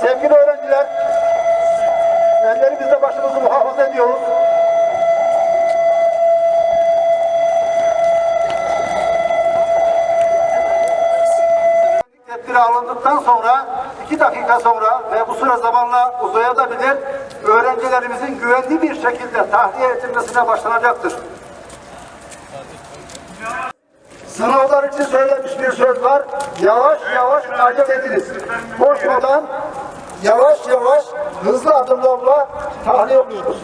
sevgili öğrenciler, ellerimizle başımızı muhafaza ediyoruz. Tedbiri alındıktan sonra iki dakika sonra ve bu süre zamanla uzayabilir öğrencilerimizin güvenli bir şekilde tahliye edilmesine başlanacaktır. Sınavlar için söylemiş bir söz var. Yavaş yavaş acele ediniz. Koşmadan yavaş yavaş hızlı adımlarla tahliye oluyoruz.